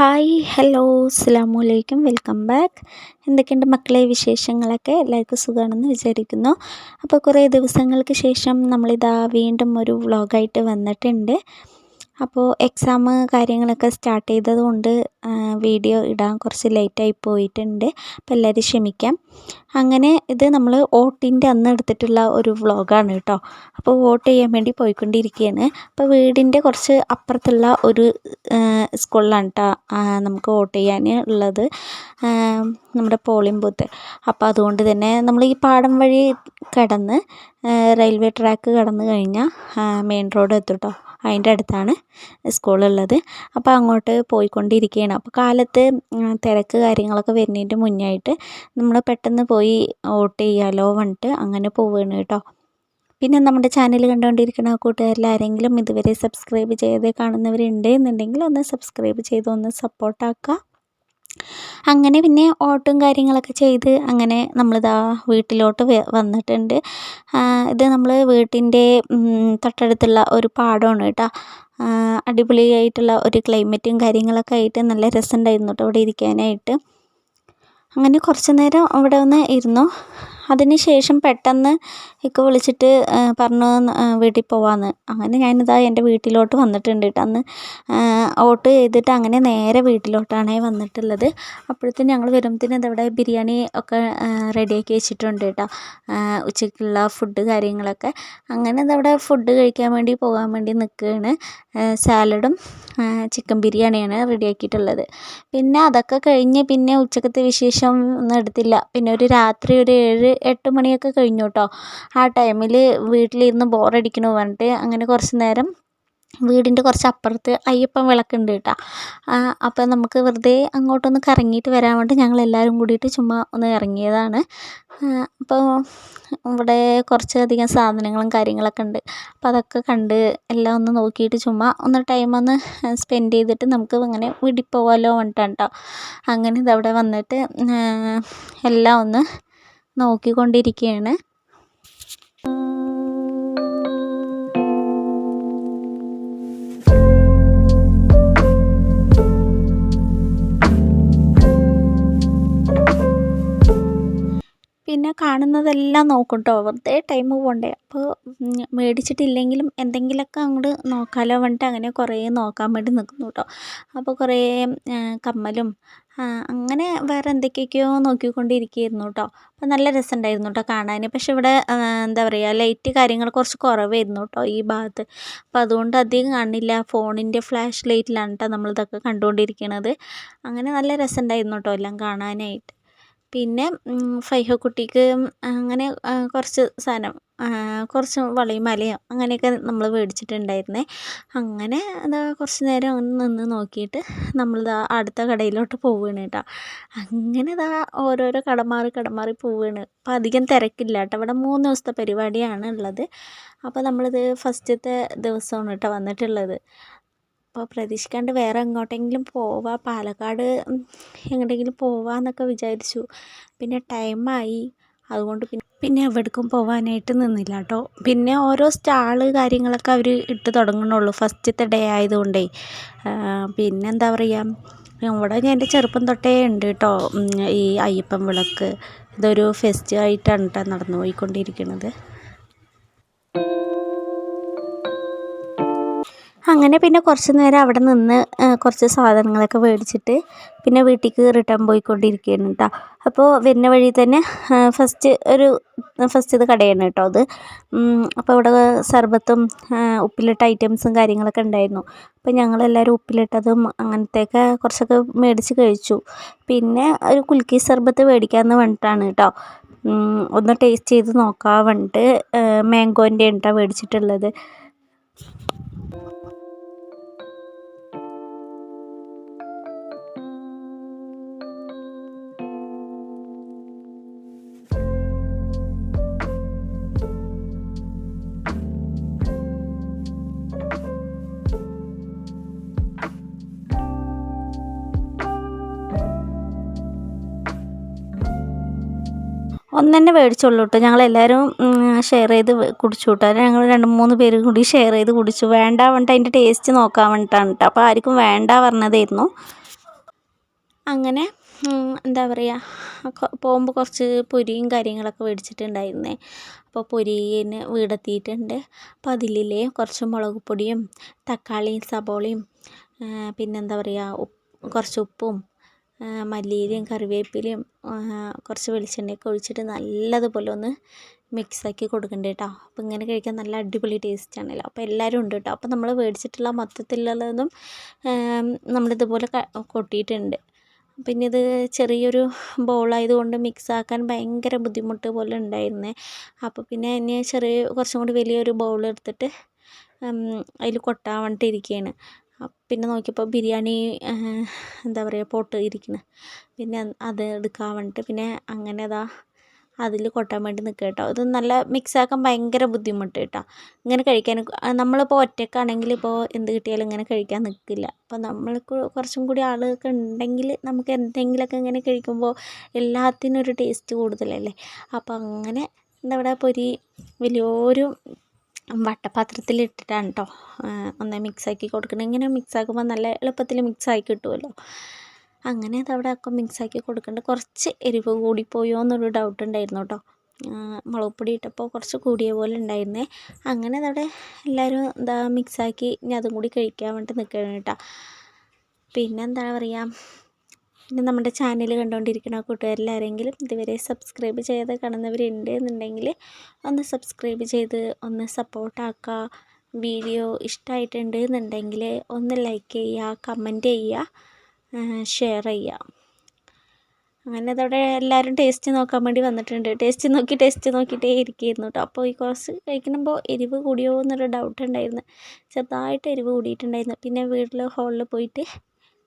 Hi hello അസ്സാം വലൈക്കും welcome back എന്തൊക്കെയുണ്ട് മക്കളെ വിശേഷങ്ങളൊക്കെ? എല്ലാവർക്കും സുഖമാണെന്ന് വിചാരിക്കുന്നു. അപ്പോൾ കുറേ ദിവസങ്ങൾക്ക് ശേഷം നമ്മളിതാ വീണ്ടും ഒരു വ്ളോഗായിട്ട് വന്നിട്ടുണ്ട്. അപ്പോൾ എക്സാം കാര്യങ്ങളൊക്കെ സ്റ്റാർട്ട് ചെയ്തതുകൊണ്ട് വീഡിയോ ഇടാൻ കുറച്ച് ലേറ്റായി പോയിട്ടുണ്ട്. അപ്പോൾ എല്ലാവരും ക്ഷമിക്കാം. അങ്ങനെ ഇത് നമ്മൾ വോട്ടിന്റെ അന്ന് എടുത്തിട്ടുള്ള ഒരു വ്ളോഗാണ് കേട്ടോ. അപ്പോൾ വോട്ട് ചെയ്യാൻ വേണ്ടി പോയിക്കൊണ്ടിരിക്കുകയാണ് അപ്പോൾ വീടിന്റെ കുറച്ച് അപ്പുറത്തുള്ള ഒരു സ്കൂളിലാണ് കേട്ടോ നമുക്ക് വോട്ട് ചെയ്യാൻ ഉള്ളത്. നമ്മുടെ പോളിംഗ് ബൂത്ത്. അപ്പോൾ അതുകൊണ്ട് തന്നെ നമ്മൾ ഈ പാടം വഴി കടന്ന് റെയിൽവേ ട്രാക്ക് കടന്നു കഴിഞ്ഞാൽ മെയിൻ റോഡ് എത്തും കേട്ടോ അതിന്റെ അടുത്താണ് സ്കൂളുള്ളത്. അപ്പോൾ അങ്ങോട്ട് പോയിക്കൊണ്ടിരിക്കുകയാണ് അപ്പോൾ കാലത്ത് തിരക്ക് കാര്യങ്ങളൊക്കെ വരുന്നതിന്റെ മുന്നായിട്ട് നമ്മൾ പെട്ടെന്ന് പോയി വോട്ട് ചെയ്യാലോ പറഞ്ഞിട്ട് അങ്ങനെ പോവുകയാണ് കേട്ടോ. പിന്നെ നമ്മുടെ ചാനൽ കണ്ടുകൊണ്ടിരിക്കുന്ന കൂട്ടുകാരിൽ ആരെങ്കിലും ഇതുവരെ സബ്സ്ക്രൈബ് ചെയ്ത് കാണുന്നവരുണ്ട് എന്നുണ്ടെങ്കിൽ ഒന്ന് സബ്സ്ക്രൈബ് ചെയ്ത് ഒന്ന് സപ്പോർട്ടാക്കുക അങ്ങനെ പിന്നെ ഓട്ടവും കാര്യങ്ങളൊക്കെ ചെയ്ത് അങ്ങനെ നമ്മളിതാ വീട്ടിലോട്ട് വന്നിട്ടുണ്ട്. ഇത് നമ്മൾ വീട്ടിന്റെ തൊട്ടടുത്തുള്ള ഒരു പാടമാണ് കേട്ടോ. അടിപൊളിയായിട്ടുള്ള ഒരു ക്ലൈമറ്റും കാര്യങ്ങളൊക്കെ ആയിട്ട് നല്ല രസമുണ്ടായിരുന്നു കേട്ടോ അവിടെ ഇരിക്കാനായിട്ട്. അങ്ങനെ കുറച്ച് നേരം അവിടെ ഒന്ന് ഇരുന്നു. അതിന് ശേഷം പെട്ടെന്ന് ഇക്ക വിളിച്ചിട്ട് പറഞ്ഞു വീട്ടിൽ പോവാമെന്ന് അങ്ങനെ ഞാനിതാ എന്റെ വീട്ടിലോട്ട് വന്നിട്ടുണ്ട് കേട്ടോ അന്ന് ഓട്ട് ചെയ്തിട്ട് അങ്ങനെ നേരെ വീട്ടിലോട്ടാണ് വന്നിട്ടുള്ളത്. അപ്പോഴത്തേന് ഞങ്ങൾ വരുമ്പോഴത്തേന് ഇതവിടെ ബിരിയാണി ഒക്കെ റെഡിയാക്കി വെച്ചിട്ടുണ്ട് കേട്ടോ ഉച്ചയ്ക്കുള്ള ഫുഡ് കാര്യങ്ങളൊക്കെ. അങ്ങനെ ഇതവിടെ ഫുഡ് കഴിക്കാൻ വേണ്ടി പോകാൻ വേണ്ടി നിൽക്കുകയാണ്. സാലഡും ചിക്കൻ ബിരിയാണിയാണ് റെഡിയാക്കിയിട്ടുള്ളത്. പിന്നെ അതൊക്കെ കഴിഞ്ഞ് പിന്നെ ഉച്ചക്കത്തെ വിശേഷം ഒന്നും എടുത്തില്ല. പിന്നെ ഒരു രാത്രി ഒരു ഏഴ് എട്ട് മണിയൊക്കെ കഴിഞ്ഞു കേട്ടോ ആ ടൈമിൽ വീട്ടിലിരുന്ന് ബോറടിക്കണു പറഞ്ഞിട്ട് അങ്ങനെ കുറച്ച് നേരം വീടിന്റെ കുറച്ച് അപ്പുറത്ത് അയ്യപ്പൻ വിളക്കുണ്ട് കേട്ടോ അപ്പോൾ നമുക്ക് വെറുതെ അങ്ങോട്ടൊന്ന് കറങ്ങിയിട്ട് വരാൻ വേണ്ടി ഞങ്ങൾ എല്ലാവരും കൂടിയിട്ട് ചുമ്മാ ഒന്ന് ഇറങ്ങിയതാണ്. അപ്പോൾ ഇവിടെ കുറച്ചധികം സാധനങ്ങളും കാര്യങ്ങളൊക്കെ ഉണ്ട്. അപ്പോൾ അതൊക്കെ കണ്ട് എല്ലാം ഒന്ന് നോക്കിയിട്ട് ചുമ്മാ ഒന്ന് ടൈം ഒന്ന് സ്പെൻഡ് ചെയ്തിട്ട് നമുക്ക് അങ്ങനെ വീട്ടിൽ പോകാമല്ലോ പറഞ്ഞിട്ടാണ് കേട്ടോ അങ്ങനെ ഇതവിടെ വന്നിട്ട് എല്ലാം ഒന്ന് നോക്കിക്കൊണ്ടിരിക്കുകയാണ് പിന്നെ കാണുന്നതെല്ലാം നോക്കും കേട്ടോ വെറുതെ ടൈം പോകണ്ടേ അപ്പോൾ മേടിച്ചിട്ടില്ലെങ്കിലും എന്തെങ്കിലുമൊക്കെ അങ്ങോട്ട് നോക്കാലോ പറഞ്ഞിട്ട് അങ്ങനെ കുറേ നോക്കാൻ വേണ്ടി നിൽക്കുന്നു കേട്ടോ അപ്പോൾ കുറേ കമ്മലും അങ്ങനെ വേറെ എന്തൊക്കെയൊക്കെയോ നോക്കിക്കൊണ്ടിരിക്കുകയായിരുന്നു കേട്ടോ. അപ്പോൾ നല്ല രസമുണ്ടായിരുന്നു കേട്ടോ കാണാൻ. പക്ഷെ ഇവിടെ എന്താ പറയുക ലൈറ്റ് കാര്യങ്ങൾ കുറച്ച് കുറവായിരുന്നു കേട്ടോ ഈ ഭാഗത്ത്. അപ്പോൾ അതുകൊണ്ട് അധികം കാണില്ല. ഫോണിന്റെ ഫ്ലാഷ് ലൈറ്റിലാണ് കേട്ടോ നമ്മളിതൊക്കെ കണ്ടുകൊണ്ടിരിക്കുന്നത് അങ്ങനെ നല്ല രസമുണ്ടായിരുന്നു കേട്ടോ എല്ലാം കാണാനായിട്ട്. പിന്നെ ഫൈഹക്കുട്ടിക്ക് അങ്ങനെ കുറച്ച് സാധനം കുറച്ച് വളയും മാലയും അങ്ങനെയൊക്കെ നമ്മൾ മേടിച്ചിട്ടുണ്ടായിരുന്നേ. അങ്ങനെ എന്താ കുറച്ച് നേരം അങ്ങനെ നിന്ന് നോക്കിയിട്ട് നമ്മളിതാ അടുത്ത കടയിലോട്ട് പോവുകയാണ് കേട്ടോ. അങ്ങനെ ഇതാ ഓരോരോ കട മാറി കട മാറി പോവുകയാണ് അപ്പോൾ അധികം തിരക്കില്ല കേട്ടോ ഇവിടെ മൂന്ന് ദിവസത്തെ പരിപാടിയാണ് ഉള്ളത്. അപ്പോൾ നമ്മളിത് ഫസ്റ്റത്തെ ദിവസമാണ് കേട്ടോ വന്നിട്ടുള്ളത്. അപ്പോൾ പ്രതീക്ഷിക്കാണ്ട് വേറെ എങ്ങോട്ടെങ്കിലും പോവാം. പാലക്കാട് എങ്ങോട്ടെങ്കിലും പോവാമെന്നൊക്കെ വിചാരിച്ചു. പിന്നെ ടൈമായി അതുകൊണ്ട് പിന്നെ പിന്നെ എവിടേക്കും പോവാനായിട്ട് നിന്നില്ല കേട്ടോ. പിന്നെ ഓരോ സ്റ്റാൾ കാര്യങ്ങളൊക്കെ അവർ ഇട്ട് തുടങ്ങണുള്ളൂ ഫസ്റ്റത്തെ ഡേ ആയതുകൊണ്ടേ. പിന്നെ എന്താ പറയുക ഇവിടെ ഞാൻ എന്റെ ചെറുപ്പം തൊട്ടേ ഉണ്ട് കേട്ടോ. ഈ അയ്യപ്പൻ വിളക്ക്. ഇതൊരു ഫെസ്റ്റ് ആയിട്ടാണ് കേട്ടോ നടന്നു പോയിക്കൊണ്ടിരിക്കുന്നത് അങ്ങനെ പിന്നെ കുറച്ച് നേരം അവിടെ നിന്ന് കുറച്ച് സാധനങ്ങളൊക്കെ മേടിച്ചിട്ട് പിന്നെ വീട്ടിലേക്ക് റിട്ടേൺ പോയിക്കൊണ്ടിരിക്കുകയാണ് കേട്ടോ അപ്പോൾ വരുന്ന വഴി തന്നെ ഫസ്റ്റ് ഒരു ഫസ്റ്റ് ഇത് കടയാണ് കേട്ടോ അത്. അപ്പോൾ അവിടെ സർബത്തും ഉപ്പിലിട്ട ഐറ്റംസും കാര്യങ്ങളൊക്കെ ഉണ്ടായിരുന്നു. അപ്പോൾ ഞങ്ങളെല്ലാവരും ഉപ്പിലിട്ടതും അങ്ങനത്തെയൊക്കെ കുറച്ചൊക്കെ മേടിച്ച് കഴിച്ചു. പിന്നെ ഒരു കുൽക്കി സർബത്ത് മേടിക്കാമെന്ന് പറഞ്ഞിട്ടാണ് കേട്ടോ ഒന്ന് ടേസ്റ്റ് ചെയ്ത് നോക്കാൻ വേണ്ടിയിട്ട് മാംഗോന്റെ ഉണ്ടാണ് മേടിച്ചിട്ടുള്ളത്. ഒന്ന് തന്നെ മേടിച്ചുള്ളൂ കേട്ടോ ഞങ്ങളെല്ലാവരും ഷെയർ ചെയ്ത് കുടിച്ചു കേട്ടോ ഞങ്ങൾ രണ്ട് മൂന്ന് പേര് കൂടി ഷെയർ ചെയ്ത് കുടിച്ചു. വേണ്ട പറഞ്ഞിട്ട് അതിന്റെ ടേസ്റ്റ് നോക്കാൻ വേണ്ടിയിട്ടാണ് കേട്ടോ അപ്പോൾ ആർക്കും വേണ്ട പറഞ്ഞതായിരുന്നു. അങ്ങനെ എന്താ പറയുക പോകുമ്പോൾ കുറച്ച് പൊരിയും കാര്യങ്ങളൊക്കെ മേടിച്ചിട്ടുണ്ടായിരുന്നേ. അപ്പോൾ പൊരിന് വീടെത്തിയിട്ടുണ്ട്. അപ്പോൾ അതിലില്ലേ കുറച്ച് മുളക് പൊടിയും തക്കാളിയും സബോളയും പിന്നെന്താ പറയുക കുറച്ച് ഉപ്പും മല്ലിയിലയും കറിവേപ്പിലയും കുറച്ച് വെളിച്ചെണ്ണയൊക്കെ ഒഴിച്ചിട്ട് നല്ലതുപോലെ ഒന്ന് മിക്സാക്കി കൊടുക്കണ്ട കേട്ടോ അപ്പോൾ ഇങ്ങനെ കഴിക്കാൻ നല്ല അടിപൊളി ടേസ്റ്റ് ആണല്ലോ. അപ്പോൾ എല്ലാവരും ഉണ്ട് കേട്ടോ അപ്പോൾ നമ്മൾ മേടിച്ചിട്ടുള്ള മൊത്തത്തിലുള്ളതും നമ്മളിതുപോലെ കൊട്ടിയിട്ടുണ്ട്. പിന്നെ ഇത് ചെറിയൊരു ബൗളായതുകൊണ്ട് മിക്സാക്കാൻ ഭയങ്കര ബുദ്ധിമുട്ട് പോലെ ഉണ്ടായിരുന്നേ. അപ്പോൾ പിന്നെ ഇനി ചെറിയ കുറച്ചും കൂടി വലിയൊരു ബൗൾ എടുത്തിട്ട് അതിൽ കൊട്ടാൻ വേണ്ടിയിട്ട് ഇരിക്കുകയാണ് പിന്നെ നോക്കിയപ്പോൾ ബിരിയാണി എന്താ പറയുക പോട്ട് ഇരിക്കുന്നു പിന്നെ അത് എടുക്കാൻ വേണ്ടിയിട്ട് പിന്നെ അങ്ങനെ അതാ അതിൽ കൊട്ടാൻ വേണ്ടി നിൽക്കുക കേട്ടോ ഇത് നല്ല മിക്സ് ആക്കാൻ ഭയങ്കര ബുദ്ധിമുട്ട് കേട്ടോ ഇങ്ങനെ കഴിക്കാൻ നമ്മളിപ്പോൾ ഒറ്റയ്ക്കാണെങ്കിൽ ഇപ്പോൾ എന്ത് കിട്ടിയാലും ഇങ്ങനെ കഴിക്കാൻ നിൽക്കില്ല അപ്പോൾ നമ്മൾക്ക് കുറച്ചും കൂടി ആളുകളൊക്കെ ഉണ്ടെങ്കിൽ നമുക്ക് എന്തെങ്കിലുമൊക്കെ ഇങ്ങനെ കഴിക്കുമ്പോൾ എല്ലാത്തിനും ഒരു ടേസ്റ്റ് കൂടുതലല്ലേ? അപ്പോൾ അങ്ങനെ എന്താ പറയുക പൊരി വലിയൊരു വട്ടപാത്രത്തിൽ ഇട്ടിട്ടാണ് കേട്ടോ ഒന്ന് മിക്സാക്കി കൊടുക്കണം. ഇങ്ങനെ മിക്സാക്കുമ്പോൾ നല്ല എളുപ്പത്തിൽ മിക്സായി കിട്ടുമല്ലോ അങ്ങനെ അതവിടെ ഒക്കെ മിക്സാക്കി കൊടുക്കേണ്ട. കുറച്ച് എരിവ് കൂടിപ്പോയോ എന്നൊരു ഡൗട്ട് ഉണ്ടായിരുന്നു കേട്ടോ മുളക് പൊടി ഇട്ടപ്പോൾ കുറച്ച് കൂടിയ പോലെ ഉണ്ടായിരുന്നേ. അങ്ങനെ അതവിടെ എല്ലാവരും എന്താ മിക്സാക്കി ഇനി അതും കൂടി കഴിക്കാൻ വേണ്ടി നിൽക്കുകയാണ് കേട്ടോ പിന്നെ എന്താ പറയുക പിന്നെ നമ്മുടെ ചാനൽ കണ്ടുകൊണ്ടിരിക്കുന്ന കൂട്ടുകാരിൽ ആരെങ്കിലും ഇതുവരെ സബ്സ്ക്രൈബ് ചെയ്ത് കാണുന്നവരുണ്ട് എന്നുണ്ടെങ്കിൽ ഒന്ന് സബ്സ്ക്രൈബ് ചെയ്ത് ഒന്ന് സപ്പോർട്ടാക്കുക വീഡിയോ ഇഷ്ടമായിട്ടുണ്ട് എന്നുണ്ടെങ്കിൽ ഒന്ന് ലൈക്ക് ചെയ്യുക കമന്റ് ചെയ്യുക ഷെയർ ചെയ്യുക. അങ്ങനെ അതവിടെ എല്ലാവരും ടേസ്റ്റ് നോക്കാൻ വേണ്ടി വന്നിട്ടുണ്ട്. ടേസ്റ്റ് നോക്കി ടേസ്റ്റ് നോക്കിയിട്ടേ ഇരിക്കുകയായിരുന്നു കേട്ടോ. അപ്പോൾ ഈ കോഴ്സ് കഴിക്കുമ്പോൾ എരിവ് കൂടിയോ എന്നൊരു ഡൗട്ട് ഉണ്ടായിരുന്നു. ചെറുതായിട്ട് എരിവ് കൂടിയിട്ടുണ്ടായിരുന്നു. പിന്നെ വീട്ടിൽ ഹോളിൽ പോയിട്ട്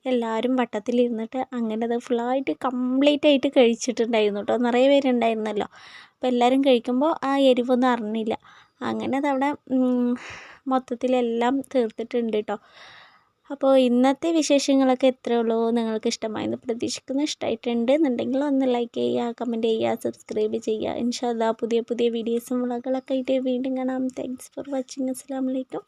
എല്ലാവരും വട്ടത്തിലിരുന്നിട്ട് അങ്ങനെ അത് ഫുള്ളായിട്ട് കംപ്ലീറ്റ് ആയിട്ട് കഴിച്ചിട്ടുണ്ടായിരുന്നു കേട്ടോ. നിറയെ പേരുണ്ടായിരുന്നല്ലോ. അപ്പോൾ എല്ലാവരും കഴിക്കുമ്പോൾ ആ എരിവൊന്നും അറിഞ്ഞില്ല. അങ്ങനെ അതവിടെ മൊത്തത്തിലെല്ലാം തീർത്തിട്ടുണ്ട് കേട്ടോ. അപ്പോൾ ഇന്നത്തെ വിശേഷങ്ങളൊക്കെ എത്രയേ ഉള്ളൂ. നിങ്ങൾക്ക് ഇഷ്ടമായെന്ന് പ്രതീക്ഷിക്കുന്നു. ഇഷ്ടമായിട്ടുണ്ട് എന്നുണ്ടെങ്കിൽ ഒന്ന് ലൈക്ക് ചെയ്യുക കമന്റ് ചെയ്യുക സബ്സ്ക്രൈബ് ചെയ്യുക. ഇൻഷാല്ലാ പുതിയ പുതിയ വീഡിയോസും വ്ളോഗുകളൊക്കെ ആയിട്ട് വീണ്ടും കാണാം. താങ്ക്സ് ഫോർ വാച്ചിങ് അസ്സാം വലൈക്കും